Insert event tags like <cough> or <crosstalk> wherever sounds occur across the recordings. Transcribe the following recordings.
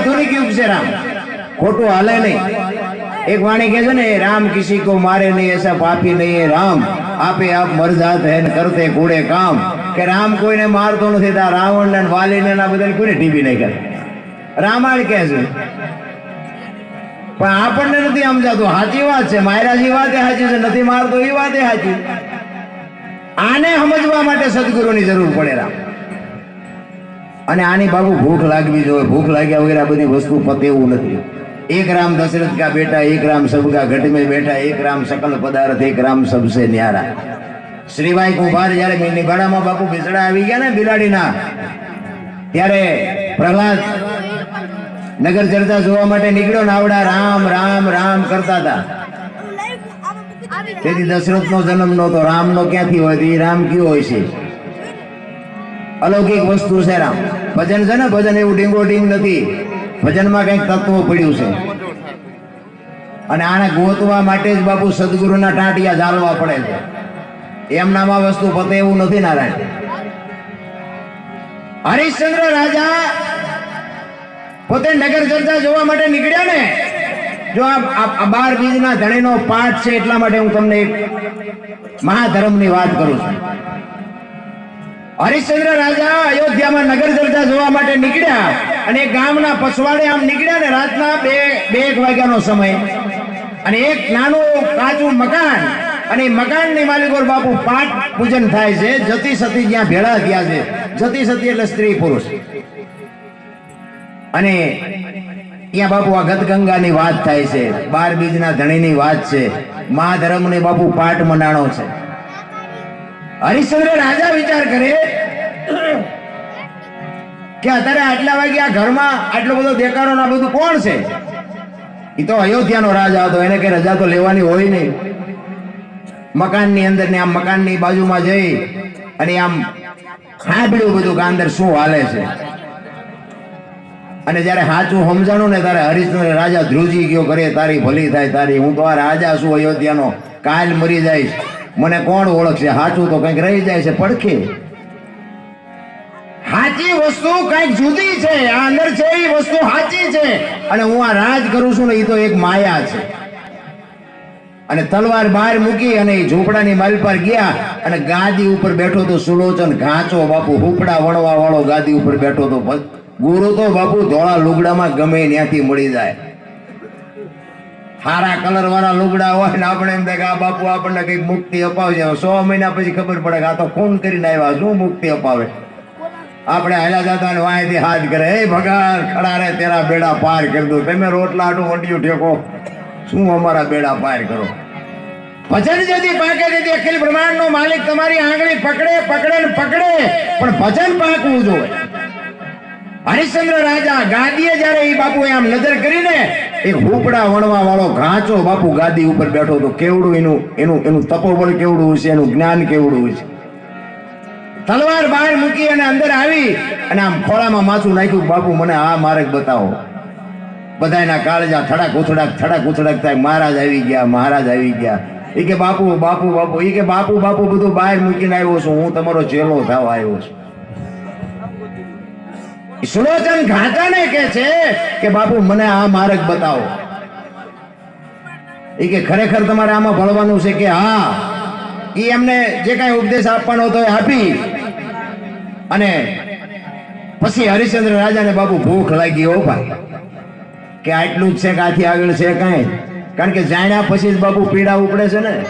આધુનિક યુગ છે, રામ. ખોટું હાલે નહીં. એક વાણી કહે છે ને, રામ કિસી કો મારે નહીં, એસા પાપી નહીં રામ. આપે આપ મરજાત હે કરતે કૂડે કામ. કે રામ કોઈને મારતો નથી, તા રાવણ ને વાલી ને આ બધા કોઈને ટીવી નહીં કરે. રામાયણ કહે છે. પણ આપણને નથી સમજાતું. સાચી વાત છે. માયરાજી વાત સાચી છે, નથી મારતો, એ વાત સાચી આને સમજવા માટે સદગુરુની જરૂર પડે, રામ. અને આની બાબુ ભૂખ લાગવી જોઈએ. ભૂખ લાગ્યા વગેરે બધી વસ્તુ પતે એવું નથી. એક રામ દશરથ કા બેટા એક રામ સબકા ઘટ બેઠા, એક રામ સકલ પદાર્થ, એક રામ સબસે ન્યારા. શ્રીભાઈ કુંભાર જયારે નિભાડામાં બાપુ બિસડા આવી ગયા ને બિલાડીના, ત્યારે પ્રહલાદ નગર ચર્ચા જોવા માટે નીકળ્યો નાવડા રામ રામ રામ કરતા હતા. તેથી દશરથ નો જન્મ નહોતો. રામ નો ક્યાંથી હોય? રામ કયો હોય છે? અલૌકિક વસ્તુ છે રામ. ભજન છે ને, ભજન એવું ડીંગો ડીંગ નથી. ભજનમાં કંઈક તત્વ પડ્યું છે. અને આને ગોતવા માટે જ બાપુ સદગુરુના ટાંટિયા ઝાલવા પડે છે. એમનામાં વસ્તુ પતે એવું નથી નારાયણ. હરિશ્ચંદ્ર રાજા પોતે નગર ચર્ચા જોવા માટે નીકળ્યા ને, જો આ બાર બીજના ધણીનો પાઠ છે એટલા માટે હું તમને એક મહાધર્મની વાત કરું છું. હરિશ્ચંદ્ર રાજા અયોધ્યામાં નગર ચર્ચા જોવા માટે નીકળ્યા અને ગામના પછવાડે આમ નીકળ્યા ને રાતના બે બે એક વાગ્યાનો સમય. અને એક નાનું કાચું મકાન અને મકાનની માલિક ઓર બાપુ પાઠ પૂજન થાય છે. જતી સતી જ્યાં ભેળા થયા છે. જતી સતી એટલે સ્ત્રી પુરુષ. અને ત્યાં બાપુ આ ગતગંગાની વાત થાય છે. બાર બીજના ધણીની વાત છે. મહાધર્મને બાપુ પાઠ મંડાણો છે. હરિશ્ચંદ્ર રાજા વિચાર કરે કે અત્યારે આટલા વાગે આ ઘરમાં આટલો બધો દેખાડો આ બધું કોણ છે? એ તો અયોધ્યાનો રાજા હતો, એને કઈ રજા તો લેવાની હોય નહીં. મકાનની અંદર ને આમ મકાનની બાજુમાં જઈ અને આમ સાંભળ્યું બધું કે અંદર શું હાલે છે. અને જ્યારે સાચું સમજાણું ને ત્યારે હરિશ્ચંદ્ર રાજા ધ્રુજી ગયો કરે તારી ભલી થાય, તારી, હું તો આ રાજા છું અયોધ્યાનો. કાલ મરી જઈશ. મને કોણ ઓળખશે? સાચું તો કંઈક રહી જાય છે, પડખે. સાચી વસ્તુ કંઈક જુદી છે, આ અંદર છે એ વસ્તુ સાચી છે. અને હું આ રાજ કરું છું ને એ તો એક માયા છે. અને તલવાર બહાર મૂકી અને એ ઝૂંપડાની માલ પર ગયા અને ગાદી ઉપર બેઠો તો સુલોચન ઘાંચો બાપુ, હુપડા વણવા વાળો ગાદી ઉપર બેઠો તો ગુરુ તો બાપુ ધોળા લુગડામાં ગમે ત્યાંથી મળી જાય. હારા કલર વાળા લુગડા હોય ને આપણે એમ થાય કે આ બાપુ આપણને કંઈક મુક્તિ અપાવજે. સો મહિના પછી ખબર પડે કે આ તો ખૂન કરીને આવ્યા. શું મુક્તિ અપાવે? આપણે હાલ્યા જતા ને વાંયથી હાથ કરે. એ ભગવાન ખડા રે તેરા બેડા પાર કરી દો. તમે રોટલા આટું વંટિયું ઠેકો. શું અમારા બેડા પાર કરો? ભજન જેથી પાકે તેથી અખિલ બ્રહ્માંડ માલિક તમારી આંગળી પકડે પકડે ને પકડે. પણ ભજન પાકવું જોઈએ. હરિશ્ચંદ્ર રાજા ગાદીએ જ્યારે એ બાપુ આમ નજર કરીને એ હુપડા વણવા વાળો ઘાંચો બાપુ ગાદી ઉપર બેઠો તો કેવડું એનું એનું એનું તપોબળ કેવડું છે એનું જ્ઞાન કેવડું છે તલવાર બહાર મૂકી અને અંદર આવી અને આમ ખોળામાં માથું નાખ્યું, બાપુ, મને આ માર્ગ બતાવો. બધાના કાળજા થડાક ઉથડાક થડાક ઉથડાક થાય, મહારાજ આવી ગયા, મહારાજ આવી ગયા. એ કે, બાપુ બાપુ બાપુ. એ કે, બાપુ બાપુ, બધું બહાર મૂકીને આવ્યો છું, હું તમારો ચેલો થવા આવ્યો છું. સુલોચન ઘાટાને કે છે કે, બાપુ, મને આ માર્ગ બતાવો. એ કે, ખરેખર તમારે આમાં ભણવાનું છે કે હા. એ એમને જે કાંઈ ઉપદેશ આપવાનો હતો એ આપી. અને પછી હરિશ્ચંદ્ર રાજાને, બાપુ, ભૂખ લાગી હો, ભાઈ. કે, આટલું જ છે કે આથી આગળ છે કાંઈ? કારણ કે જાણ્યા પછી જ બાપુ પીડા ઉપડે છે ને.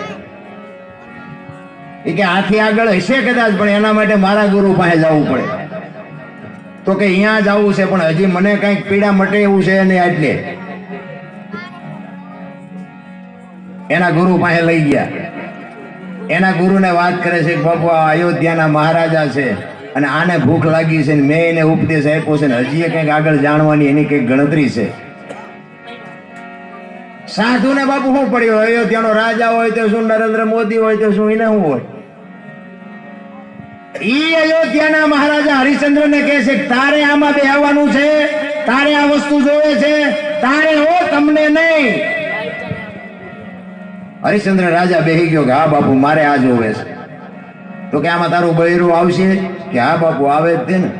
એ કે, આથી આગળ હશે કદાચ, પણ એના માટે મારા ગુરુ પાસે જવું પડે. તો કે અહીંયા જવું છે, પણ હજી મને કંઈક પીડા મટે એવું છે નહીં એટલે એના ગુરુ પાસે લઈ ગયા. એના ગુરુને વાત કરે છે બાપુ અયોધ્યાના મહારાજા છે અને આને ભૂખ લાગી છે મેં એને ઉપદેશ આપ્યો છે ને હજી કંઈક આગળ જાણવાની એની કંઈક ગણતરી છે. સાધુને બાપુ શું પડ્યો? અયોધ્યાનો રાજા હોય તો શું નરેન્દ્ર મોદી હોય તો શું, એને શું હોય? ઈ અયોધ્યાના મહારાજા હરિશ્ચંદ્રને કહે છે, તારે આમાં બેહવાનું છે, તારે આ વસ્તુ જોવે છે, તારે હો તમને નહીં. હરિચંદ્ર રાજા બેહી ગયો કે, હા બાપુ, મારે આ જોવે છે. તો કે, આમાં તારું બૈરું આવશે? કે, હા બાપુ, આવે જ ને.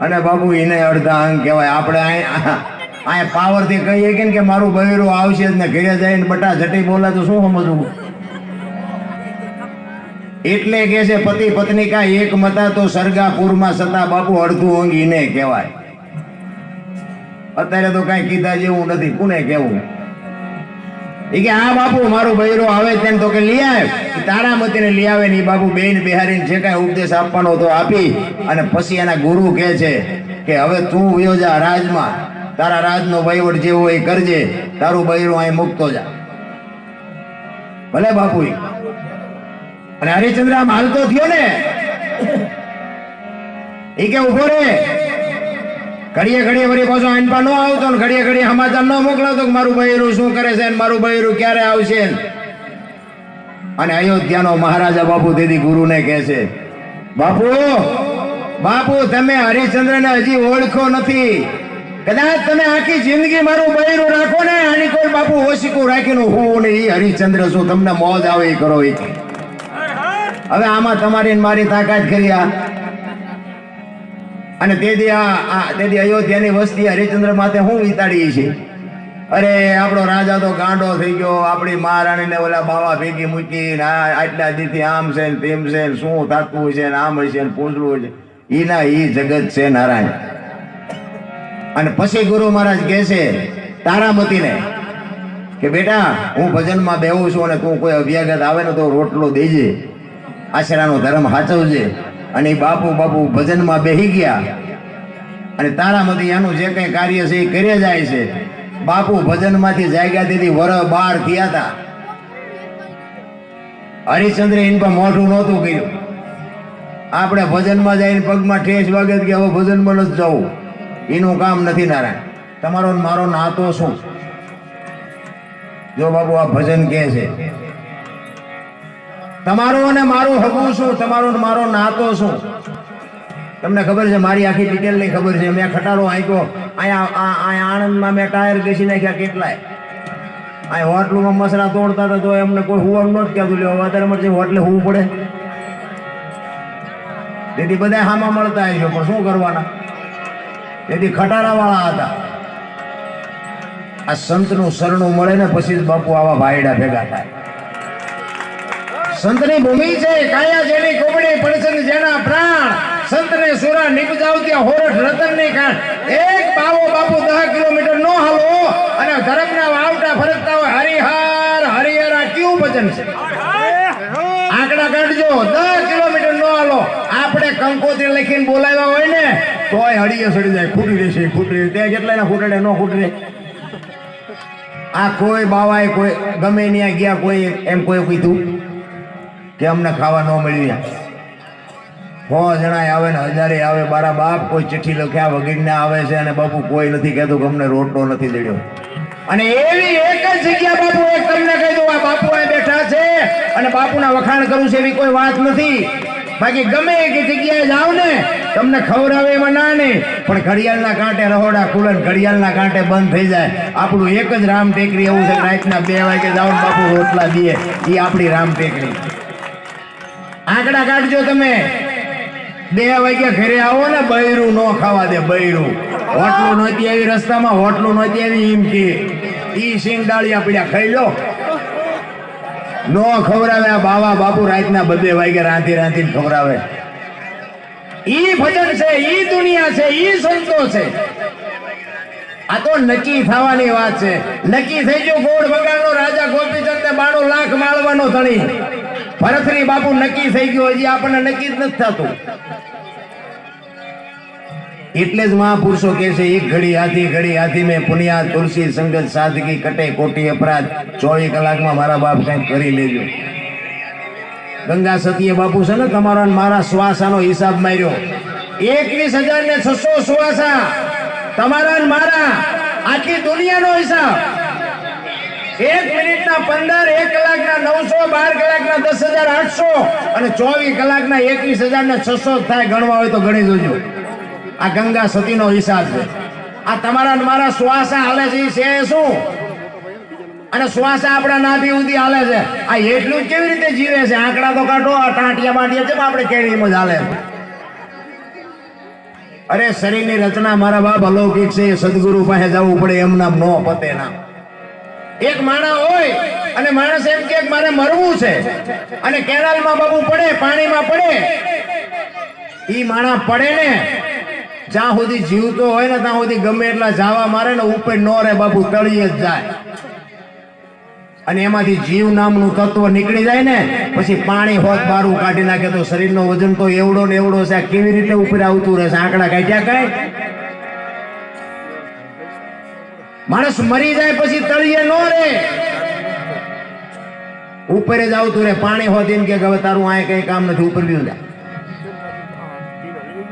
અને બાપુ એને અડધા અંગ કહેવાય, આપણે અહીંયા પાવરથી કહીએ કે કે મારું બહેરું આવશે જ ને, ઘરે જઈને બટા જટી બોલા તો શું સમજવું? એટલે કે છે, પતિ પત્ની કા એક મતા તો સરગાપુરમાં સતા બાપુ અડધું ઊંઘી ને કહેવાય. અત્યારે તો કઈ કીધા જેવું નથી, કોને કેવું એ કે આ બાપુ, મારો બૈરો આવે તેમ તો કે લઈ આવે. તારા મતીને લઈ આવે ને બાપુ બેન બિહારીને જે કાંઈ ઉપદેશ આપવાનો તો આપી અને પછી એના ગુરુ કહે છે કે, હવે તું યોજા રાજમાં. તારા રાજનો વહીવટ જેવો એ કરજે. તારું બૈરું અહીં મૂકતો જા. ભલે બાપુ ઈ. અને હરિચંદ્ર આમ હાલતો થયો ને. એ કે ઊભો રે. ઘડીએ ઘડીએ વળી પાછો આઈનપા ન આવતો ને ઘડીએ ઘડીએ સમાચાર ન મોકલાવતો કે મારું બૈરું શું કરે છે મારું બૈરું ક્યારે આવશે અને અયોધ્યાનો મહારાજા બાપુ દીદી ગુરુને કહે છે, બાપુ બાપુ, તમે હરિચંદ્રને હજી ઓળખો નથી. કદાચ તમે આખી જિંદગી મારું બૈરું રાખો ને, આની કોઈ બાપુ ઓશિકું રાખીને હું ને એ હરિચંદ્ર શું તમને મોજ આવે એ કરો એ હવે આમાં તમારી મારી તાકાત કરી આ. અને તેથી આ તેથી અયોધ્યાની વસ્તી હરિચંદ્ર માથે હું વિતાડી છે અરે, આપણો રાજા તો ગાંડો થઈ ગયો. આપણી મહારાણીને ઓલા બાવા ભેગી મૂકી ને આટલા દીથી આમ છે ને તેમ છે ને શું થતું છે ને આમ છે ને પૂછડું છે ના ઈ જગત છે નારાયણ. અને પછી ગુરુ મહારાજ કહે છે તારામતીને કે બેટા હું ભજનમાં બેહું છું અને તું કોઈ અભ્યાગત આવે ને તો રોટલો દેજે. આશરાનો ધર્મ સાચવજે અને બાપુ બાપુ ભજનમાં બેહી ગયા. અને તારામતી એનું જે કંઈ કાર્ય છે એ કરે જાય છે. બાપુ ભજનમાંથી જાગ્યા તેથી વર બાર થયા હતા. હરિશ્ચંદ્ર એન પર મોઢું નહોતું કર્યું. આપણે ભજનમાં જઈને પગમાં ઠેસ વાગે કે હવે ભજનમાં નથી જવું. એનું કામ નથી નારાયણ. તમારો મારો નાતો શું? જો બાબુ આ ભજન કહે છે. તમારું અને મારું હગું શું? તમારો ને મારો નાતો શું? તમને ખબર છે, મારી આખી ડિટેલની ખબર છે. મેં ખટારો આંક્યો. અહીંયા અહીંયા આણંદમાં મેં ટાયર ઘસી નાખ્યા કેટલાય? અહીં હોટલમાં મસરા તોડતા હતા, તો એમને કોઈ હુવાનું જ કહેતું. લ્યો વધારે મળશે હોટલે હોવું પડે. તેથી બધા હામાં મળતા આવી પણ શું કરવાના? તેથી ખટારા વાળા હતા. આ સંતનું શરણું મળે ને, પછી જ બાપુ આવા ભાઈડા ભેગા થાય. સંતની ભૂમિ છે, કાયા જેની કોબડી પડશે જેના પ્રાણ. સંતને સુરા નિપજાવતી હોરઠ રતનની કાન એક બાવો બાપુ દહ કિલોમીટર નો હાલો અને ધરમના વાવટા ફરકતા હોય. હરિહર, હરિહરા કયું ભજન છે? આંકડા કાઢજો. દસ કિલોમીટર નો હાલો. આપણે કંકોત્રી લખીને બોલાવ્યા હોય ને, તોય હળીએ સડી જાય. ખૂટી રહેશે, ખૂટી રહે. ત્યાં ના ખૂટડે ન ખૂટડે આ કોઈ બાવાએ કોઈ ગમે ત્યાં ગયા કોઈ એમ કોઈ કીધું? કે અમને ખાવા ન મળ્યું. સો જણા આવે ને હજારે આવે, બારા બાપ કોઈ ચિઠ્ઠી લખ્યા વગેરે આવે છે અને બાપુ કોઈ નથી કહેતું કે અમને રોટલો નથી દેડ્યો. અને એવી એક જ જગ્યા બાપુ એક તમને કહી દઉં બાપુ અહીં બેઠા છે અને બાપુના વખાણ કરું છે એવી કોઈ વાત નથી. બાકી ગમે એ જગ્યાએ જાવ ને, તમને ખવડાવે એમાં ના નહીં, પણ ઘડિયાળના કાંટે રહોડા ખુલે ઘડિયાળના કાંટે બંધ થઈ જાય. આપણું એક જ રામ ટેકરી એવું છે રાતના બે વાગે જાઓ બાપુ રોટલા દઈએ એ આપણી રામ ટેકરી આંકડા કાઢજો તમે. બે વાગ્યા ઘરે આવો ને, બૈરું ન ખાવા દે, બૈરું. હોટલું નહોતી આવી, રસ્તામાં હોટલું નહોતી આવી એમ કે. ઈ સિંગ ડાળિયા પીડ્યા, ખાઈ લો. નો ખવડાવે આ બાવા બાપુ રાતના બધે વાગે રાંધી રાંધી ખવરાવે ઈ ભજન છે, ઈ દુનિયા છે, ઈ સંતો છે. આ તો નક્કી થવાની વાત છે. નક્કી થઈ ગયું ગોળ બગાડનો રાજા ગોપીચંદ ને બાણું લાખ માળવાનો ધણી. ભરતરી બાપુ નક્કી થઈ ગયો હજી આપણને નક્કી જ નથી થતું. એટલે જ મહાપુરુષો કે છે, એક ઘડી આધી ઘડી આધી મેં પુનિયા તુલસી, સંગત, સાદગી, કટે, કોટી, અપરાધ, ચોવીસ કલાકમાં મારા બાપ કંઈક કરી લેજો. ગંગા સતીએ બાપુ છે ને તમારો મારા શ્વાસાનો હિસાબ માર્યો. એકવીસ હજાર ને છસો શ્વાસા તમારા મારા. આખી દુનિયાનો હિસાબ. એક મિનિટના પંદર, એક કલાકના નવસો, બાર કલાકના દસ હજાર, આઠસો અને ચોવીસ કલાકના એકવીસ હજાર ને છસો થાય ગણવા હોય તો ગણી જોજો. આ ગંગા સતીનો હિસાબ છે. આ તમારા મારા શ્વાસ હાલે છે છે શું? અને શ્વાસ આપણા નાભી ઊંધી હાલે છે. આ એટલું જ કેવી રીતે જીવે છે? આંકડા તો કાઢો, આ ટાંટિયા બાંટિયા છે, આપણે કેવી એમ જ હાલે અરે શરીરની રચના મારા બાપ અલૌકિક છે, સદગુરુ પાસે જવું પડે એમના ન નો પતે નામ એક માણસ હોય અને માણસ એમ કે મારે મરવું છે અને કેનાલમાં બાબુ પડે, પાણીમાં પડે, ઈ માણસ પડે ને, જ્યાં સુધી જીવતો હોય ને ત્યાં સુધી ગમે એટલા જાવા મારે ને ઉપર નો રે બાબુ તળીએ જ જાય. અને એમાંથી જીવ નામનું તત્વ નીકળી જાય ને, પછી પાણી હોત બારું કાઢી નાખે તો શરીરનો વજન તો એવડો ને એવડો છે કેવી રીતે ઉપર આવતું રહેશે? આંકડા કાઢ્યા કાંઈ? માણસ મરી જાય પછી તળિયે નો રે. ઉપર જ આવતું રે પાણી હોતી કે હવે તારું આ કઈ કામ નથી ઉપર બી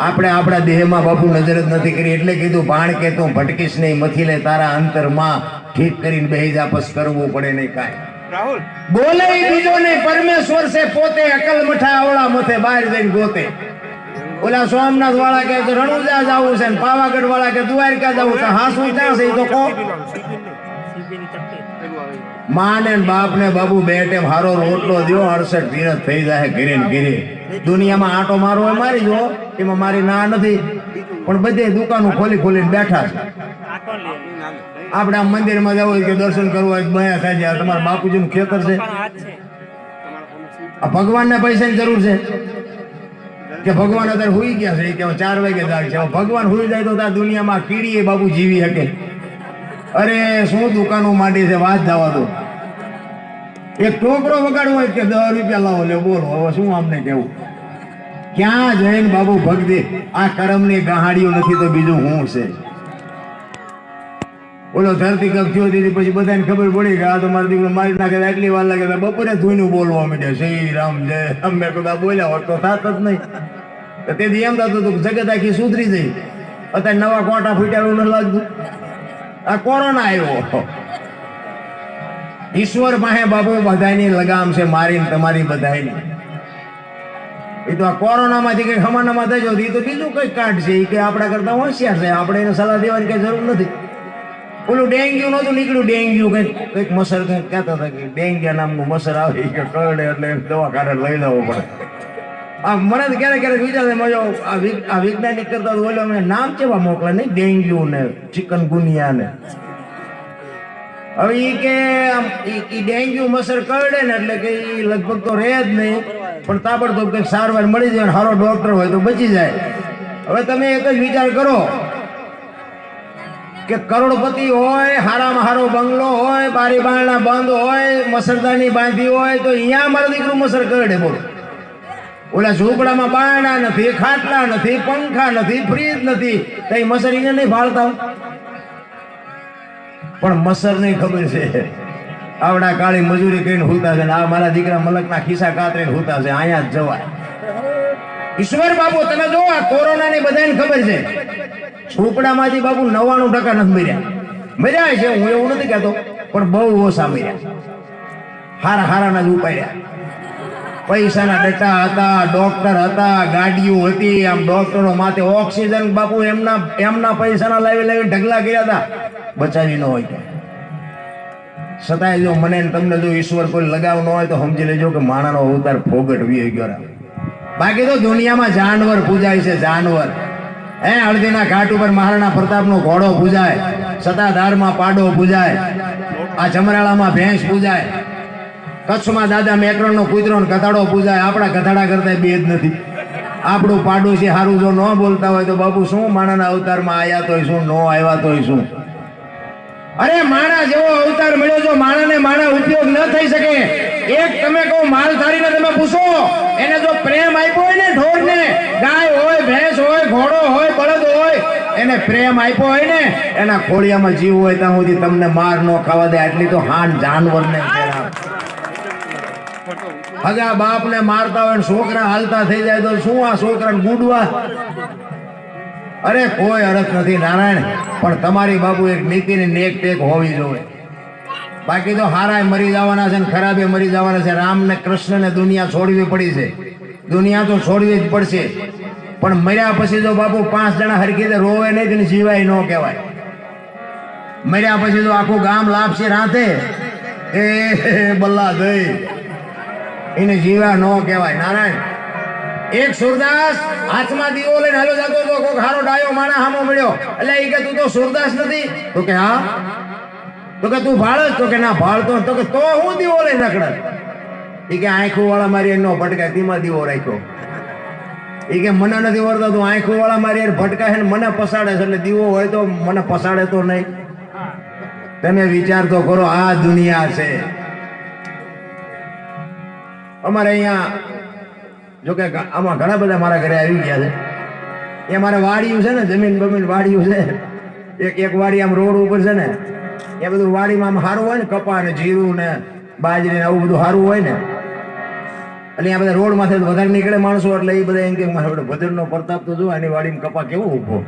આપણે આપણા દેહમાં બાપુ નજર જ નથી કરી એટલે કીધું ભાણ કે તું ભટકીશ નહીં મથી લે તારા અંતરમાં ઠીક કરીને બેહી જાપસ કરવું પડે નહીં કાંઈ. રાહુલ. બોલે બીજો નહીં પરમેશ્વર છે પોતે અકલ મઠા આવડા મથે બહાર જઈને ગોતે. ઓલા સોમનાથ વાળા કે રણુજા જવું છે ને પાવાગઢ વાળા કે દ્વારકા જવું છે. હાસુ ક્યાં છે તો કહો. માને બાપ ને બાબુ બે ટેમ હારો રોટલો દો અડસઠ ધીરજ થઈ જાય ઘીરે ઘીરે. દુનિયામાં આટો મારો હોય મારી જો એમાં મારી ના નથી. પણ બધે દુકાનો ખોલી ખોલીને બેઠા છે. આપણે આમ મંદિરમાં જવું હોય કે દર્શન કરવું હોય, બયા થાય છે તમારા બાપુજીનું ખેતર છે. આ પૈસા પૈસાની જરૂર છે. કે ભગવાન અત્યારે હુઈ ગયા છે કે ચાર વાગે જાગ છે. ભગવાન હુઈ જાય તો ત્યાં દુનિયામાં કીડીએ બાબુ જીવી શકે. અરે, શું દુકાનો માંડી છે, વાત જવા દો. એક ટોકરો વગાડવો હોય કે દસ રૂપિયા લાવો, લે બોલો, હવે શું આમને કેવું ક્યાં જઈને બાબુ ભક્તિ આ કરમની ગહાડીઓ નથી તો બીજું હું છે? ઓલો ધરતી કપ થયો હતી પછી બધાને ખબર પડી કે આ તો મારો દીકરો મારી નાખે આટલી વાર લાગે બપોરે ધોઈને બોલવા માંડ્યા. શ્રી રામ, જય અમે કદા બોલ્યા હોત તો થાત જ નહીં. તેથી એમ થતું હતું જગત આખી સુધરી જઈ અત્યારે નવા કોટા ફૂટ્યા ન લાગતું. આ કોરોના આવ્યો. ઈશ્વર પાસે બાપુ બધાની લગામ છે મારી તમારી બધાની એ તો આ કોરોનામાંથી કઈ ખમાનામાં થઈ જતી એ તો બીજું કઈ કાઢ છે એ કે આપણા કરતા હોશિયાર છે. આપણે એને સલાહ દેવાની કઈ જરૂર નથી. ઓલું ડેન્ગ્યુ નતું નીકળ્યું ડેન્ગ્યુ કંઈક કંઈક મસર કંઈક કહેતા હતા કે ડેન્ગ્યા નામનું મસર આવે કે કરડે એટલે દવાખાને લઈ લેવો પડે. આ મને તો ક્યારેક ક્યારેક વિચાર મજો આ વૈજ્ઞાનિક કરતા બોલ્યો ઓલો નામ કેવા મોકલે, નહીં ડેન્ગ્યુ ને ચિકન ગુનિયા ને હવે ઈ કે ઈ ડેન્ગ્યુ, મસર કરડે ને એટલે કે ઈ લગભગ તો રહે જ નહીં, પણ તાબડતોબ કંઈક સારવાર મળી જાય સારો ડોક્ટર હોય તો બચી જાય. હવે તમે એક જ વિચાર કરો કે કરોડપતિ હોય, હારામાં હારો બંગલો હોય, બારી બારણા બંધ હોય મસરદાની બાંધી હોય, તો અહીંયા મારું દીકરું મસર કરડે બોલો. ઓલા ઝૂંપડામાં બારણા નથી, ખાટલા નથી, પંખા નથી, ફ્રીજ નથી કઈ મસર એને નહીં ભાળતા? પણ મસર નહીં ખબર છે. આવડા કાળી મજૂરી કરીને હોતા છે આ મારા દીકરા મલકના ખિસ્સા કાતરીને હોતા છે, અહીંયા જ જવાય. ઈશ્વર બાબુ તમે જો આ કોરોનાની બધાને ખબર છે. ઝૂંપડામાંથી બાપુ નવ્વાણું ટકા નથી મર્યા. મર્યા છે, હું એવું નથી કહેતો, પણ બહુ ઓછા મર્યા. હારા હારાના જ ઉપાડ્યા. પૈસાના ડટા હતા, ડોક્ટર હતા, ગાડીઓ હતી, આમ ડોક્ટરો માથે ઓક્સિજન, બાપુ એમના એમના પૈસાના લાવી લાવી ઢગલા કર્યા હતા. બચાવી ન હોય. છતાંય જો મને તમને જો ઈશ્વર કોઈ લગાવ ન હોય તો સમજી લેજો કે માણાનો અવતાર ફોગટ વી ગયો. બાકી તો દુનિયામાં જાનવર પૂજાય છે, જાનવર. હે હળદીના ઘાટ ઉપર મહારાણા પ્રતાપનો ઘોડો પૂજાય સતાધારમાં પાડો પૂજાય, આ જમરાળામાં ભેંસ પૂજાય, કચ્છમાં દાદા મેકરણનો કૂતરો ગધાડો પૂજાય, આપણા ગધાડા કરતા બે નથી. આપણું પાડોશી હારું જો ન બોલતા હોય તો બાપુ શું માણાના અવતારમાં આવ્યા તોય શું, ન આવ્યા તોય શું? અરે માણા જેવો અવતાર મળ્યો જો માણાને માણા ઉપયોગ ન થઈ શકે. એક તમે કહો, માલધારીને તમે પૂછો, એને જો પ્રેમ આપ્યો હોય ને ઢોરને, ગાય હોય, ભેંસ હોય, ઘોડો હોય, બળદ હોય, એને પ્રેમ આપ્યો હોય ને, એના ખોળિયામાં જીવ હોય ત્યાં સુધી તમને માર ન ખાવા દે, આટલી તો હાન જાનવરને કહેવાય. હગા બાપને મારતા હોય છોકરા હાલતા થઈ જાય તો શું આ છોકરાને ગુડવા અરે કોઈ અરજ નથી નારાયણ, પણ તમારી બાબુ એક નીતિની નેક ટેક હોવી જોઈએ બાકી તો હારાય મરી જવાના છે ને ખરાબે મરી જવાના છે. રામ ને કૃષ્ણ ને દુનિયા છોડવી પડી છે. દુનિયા તો છોડવી જ પડશે. પણ મર્યા પછી જો બાપુ પાંચ જણા હરકી રોવે નહીં જીવાય ન કહેવાય. મર્યા પછી તો આખું ગામ લાપસી રાતે. એ બલ્લા દઈ એને જીવા ન કહેવાય. નારાયણ, એક સુરદાસ હાથમાં દીવો લઈને હાલો જતો હતો. કોક હારો ડાયો માણા હામો મળ્યો. એટલે એ કે, તું તો સુરદાસ નથી. તો કે, હા. તો કે તું ભાળ? તો કે ના, ભાળતો તો કે તો હું દીવો લઈ રખડે એ કે આંખો વાળા મારી એનો ભટકાય તેમાં દીવો રાખ્યો. એ કે મને નથી વળતો, તું આંખો વાળા મારી યાર ભટકાય ને મને પસાડે છે. એટલે દીવો હોય તો મને પસાડે તો નહીં. તમે વિચાર તો કરો, આ દુનિયા છે. અમારે અહીંયા, જો કે આમાં ઘણા બધા મારા ઘરે આવી ગયા છે. એ મારે વાડિયું છે ને, જમીન બમીન વાડિયું છે. એક એક વાડી આમ રોડ ઉપર છે ને એ બધું વાડીમાં સારું હોય ને કપા ને જીરું ને બાજરી ને આવું બધું સારું હોય ને. એટલે આ બધા રોડમાંથી વધારે નીકળે માણસો એટલે એ બધા એમ કે મારે ભદ્ર નો પ્રતાપ તો જો, આની વાડીમાં કપા કેવો ઊભો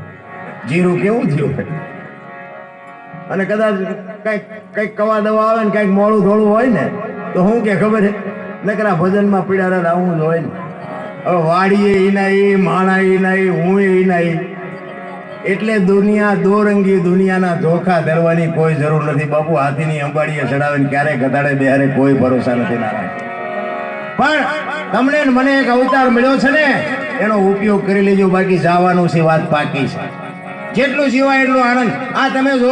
જીરું કેવું થયું અને કદાચ કંઈક કંઈક કવા દવા આવે ને કંઈક મોડું થોડું હોય ને, તો હું કે ખબર છે નકરા ભજનમાં પીડા આવું જ હોય ને. હવે વાડીએ એ નહીં માણા એ નહીં હું એ ઈ એટલે દુનિયા દોરંગી દુનિયાના ધોખા ધરવાની કોઈ જરૂર નથી. બાપુ હાથીની અંબાડીએ ચડાવીને ક્યારે ઘટાડે બેહારે કોઈ ભરોસા નથી નારાયણ. પણ તમને મને એક અવતાર મળ્યો છે ને, એનો ઉપયોગ કરી લેજો. બાકી જવાનું છે વાત પાકી છે. જેટલું જીવાય એટલું આનંદ. આ તમે જો,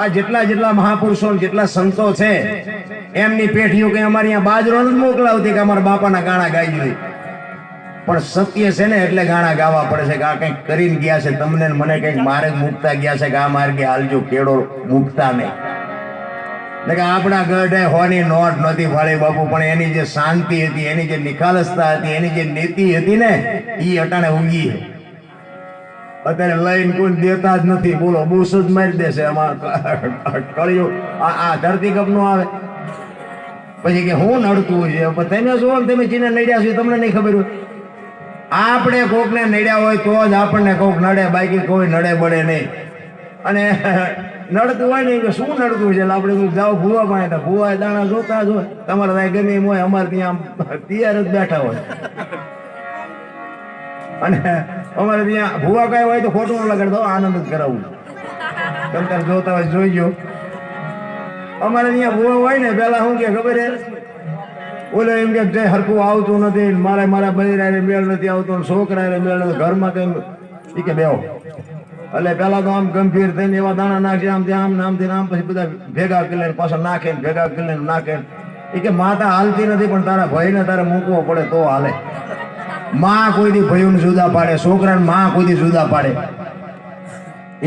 આ જેટલા જેટલા મહાપુરુષો જેટલા સંતો છે, એમની પેઢીઓ કે અમારી અહીંયા બાજરો નથી મોકલાવતી કે અમારા બાપાના ગાણા ગાઈ જોઈએ. પણ સત્ય છે ને એટલે ગાણા ગાવા પડે છે કે આ કંઈક કરીને ગયા છે. તમને મને કંઈક માર્ગ મૂકતા ગયા છે કે આ માર્ગે હાલજો, કેળો મૂકતા નહીં. એટલે કે આપણા ગઢે હોની નોટ નથી ફાળી બાપુ, પણ એની જે શાંતિ હતી, એની જે નિખાલસતા હતી, એની જે નીતિ હતી ને, એ અટાણે ઊંઘી અત્યારે લઈને કોઈ દેતા જ નથી. બોલો, બુસ જ મારી દેશે આમાં. કળિયું, આ ધરતી કપનું આવે. પછી કે હું નડતું છે? તમે જુઓ તમે ચીને નડ્યા છો તમને નહીં ખબર હોય. આપણે કોકને નડ્યા હોય તો જ આપણને કોક નડે, બાકી કોઈ નડે બડે નહીં. અને <laughs> નડતું હોય ને કે શું નડતું છે? આપણે કીધું જાઓ ભૂવા પાસે તો ભૂવા દાણા જોતા જ હોય. તમારે ત્યાં ગમે એમ હોય, અમારે ત્યાં તૈયાર જ બેઠા હોય. અને અમારે ત્યાં ભૂવા કઈ હોય તો ખોટું લગાડતો આનંદ જ કરાવું. તમે જોતા હોય જોઈજો અમારે ત્યાં ભૂવા હોય ને, પેલા શું કે ખબર છે? ઓલો એમ કે જે હરખું આવતું નથી, મારે મારા બૈરાને મેળ નથી આવતો છોકરા મેળ ઘરમાં કઈ કે બેહો. એટલે પેલા તો આમ ગંભીર થઈને એવા દાણા નાખશે આમ ત્યાં આમ નામથી આમ પછી બધા ભેગા કરી લઈને, પાછા નાખે ભેગા કરી લઈને નાખે એ કે માતા હાલતી નથી, પણ તારા ભાઈને તારે મૂકવો પડે તો હાલે. માં કોઈ દી ભયું જુદા પાડે, છોકરાને માં કોઈ દી જુદા પાડે?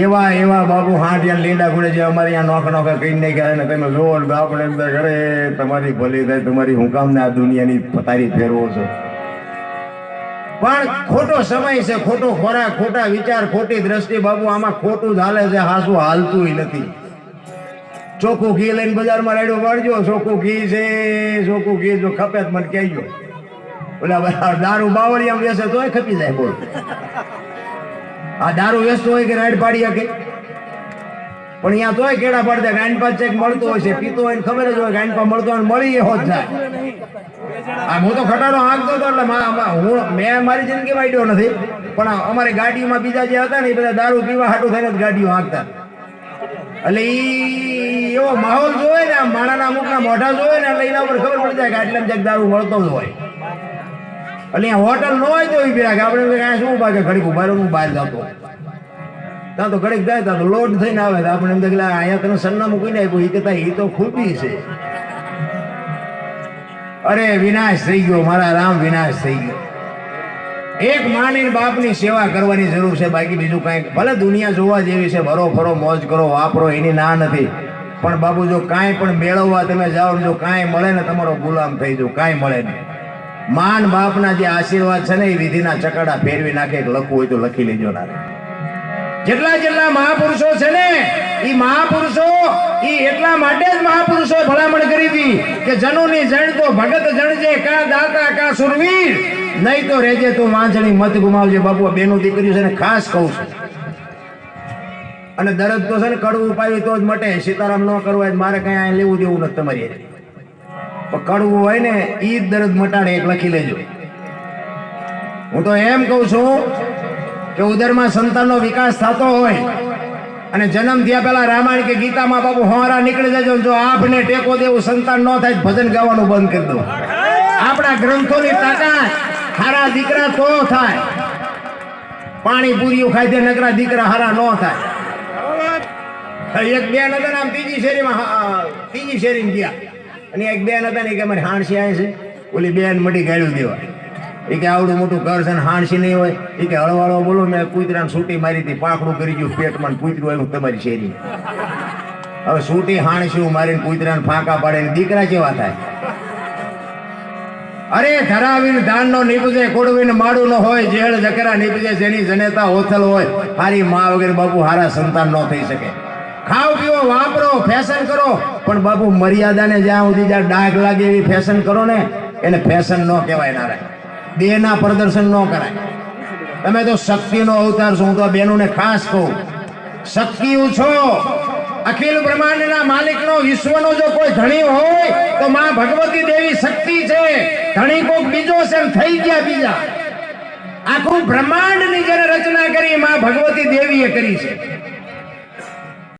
એવા એવા બાબુ હાંટિયા લીંડા ગુડે જે અમારે અહીંયા નોખ નોખા કઈ નહીં ગયા ને તમે જોવો આપણે એમ અરે તમારી ભલી થાય, તમારી હું કામ ને આ દુનિયાની પથારી ફેરવો છો. પણ ખોટો સમય છે, ખોટો ખોરાક, ખોટા વિચાર, ખોટી દ્રષ્ટિ બાબુ આમાં ખોટું હાલે છે હાસું હાલતું નથી. ચોખ્ખું ઘી લઈને બજારમાં રાડ્યો પાડજો ચોખ્ખું ઘી છે, ચોખ્ખું ઘી જો ખપે મને કહેજો. ઓલા દારૂ દારૂ બાવળિયામાં બેસે તોય ખપી જાય બોલ. આ દારૂ વેચતો હોય કે રાઈડ પાડી શકે? પણ અહીંયા તોય કેડા પાડી ગાંડપા ચેક મળતો હોય છે, પીતો હોય ખબર જ હોય ગાંડપા મળતો હોય મળી એવો જ જાય. આ હું તો ખટારો હાંકતો હતો એટલે હું મેં મારી જિંદગી આડ્યો નથી, પણ અમારે ગાડીમાં બીજા જે હતા ને એ બધા દારૂ પીવા હાટું થઈને જ ગાડીઓ હાંકતા. એટલે એવો માહોલ જોવે ને, આમ માણાના અમુકના મોઢા જોવે ને, એટલે એના ઉપર ખબર પડી જાય કે આટલા જગ દારૂ મળતો જ હોય. એટલે હોટલ ન હોય તો એ પીરા કે આપણે કાંઈ શું ઊભા કે ઘડીક ઊભા હું બહાર જતો ત્યાં તો ઘડીક જાય, ત્યાં તો લોડ થઈને આવે. તો આપણે એમ થાય કે અહીંયા તને સરનામું કહીને આપ્યું? એ કહેતા એ તો ખૂબી છે. અરે, વિનાશ થઈ ગયો. મારા રામ વિનાશ થઈ ગયો. એક માની બાપની સેવા કરવાની જરૂર છે. બાકી બીજું કાંઈક ભલે દુનિયા જોવા જેવી છે. ભરો, ફરો, મોજ કરો, વાપરો, એની ના નથી. પણ બાબુ જો કાંઈ પણ મેળવવા તમે જાઓ જો કાંઈ મળે ને તમારો ગુલામ થઈ જાઓ. કાંઈ મળે નહીં. માન બાપના જે આશીર્વાદ છે ને એ વિધિના ચકડા ફેરવી નાખે લખવું હોય તો લખી લેજો ના જેટલા જેટલા મહાપુરુષો છે ને એ મહાપુરુષો એ એટલા માટે જ મહાપુરુષો ભલામણ કરી હતી કે જનોની જણ તો ભગત જણજે કા દાતા, કા સુરવીર. નહીં તો રેજે તું વાંચણી મત ગુમાવજે બાપુ બેનું દીકરી છે ને ખાસ કહું છું. અને દરદ તો છે ને કડવું પાયું તો જ મટે, સીતારામ ન કરવા મારે કઈ લેવું દેવું નથી તમારી કડવું હોય ને એ જ દર્દ મટાડે, એક લખી લેજો. હું તો એમ કહું છું કે ઉદરમાં સંતાનનો વિકાસ થતો હોય અને જન્મ થયા પહેલા રામાયણ કે ગીતામાં બાપુ હોરા નીકળી જજો જો આપને ટેકો દેવું, સંતાન ન થાય ભજન ગાવાનું બંધ કરી દો. આપણા ગ્રંથોની તાકાત હારા દીકરા તો થાય. પાણી પૂરીઓ ખાઈ દે, નકરા દીકરા હારા ન થાય. એક બે નગર આમ ત્રીજી શેરીમાં ત્રીજી શેરીમાં ગયા. અને એક બેન હતા ને કે અમારી હાણસી આવે છે. ઓલી બેન મટી ગાડ્યું દેવા. એ કે આવડું મોટું ઘર છે ને હાણસી નહીં હોય. એ કે હળવાળો બોલો, મેં કૂતરાને સૂટી મારી હતી પાકડું કરી ગયું પેટમાં કૂતરું આવ્યું તમારી શેરી હવે સૂટી હાણસી મારીને કૂતરાને ફાંકા પાડે દીકરા કેવા થાય? અરે ધરાવીને ધાનનો નીપજે કોડવીને માડું ન હોય, જેળ, જકરા નીપજે, જેની જનેતા હોથલ હોય, હારી મા વગેરે બાપુ હારા સંતાન ન થઈ શકે. ખાવ, પીવો, વાપરો, ફેશન કરો. પણ બાપુ, મર્યાદાને જ્યાં સુધી જ્યાં ડાઘ લાગે એવી ફેશન કરો ને, એને ફેશન ન કહેવાય નારાય. દેહના પ્રદર્શન ન કરાય. તમે તો શક્તિનો અવતાર છો, હું તો આ બેનોને ખાસ કહું. શક્તિઓ છો. અખિલ બ્રહ્માંડના માલિકનો વિશ્વનો જો કોઈ ધણી હોય, તો માં ભગવતી દેવી શક્તિ છે. ધણી કોક બીજો છે થઈ ગયા બીજા. આખું બ્રહ્માંડની જેને રચના કરી, માં ભગવતી દેવીએ કરી છે.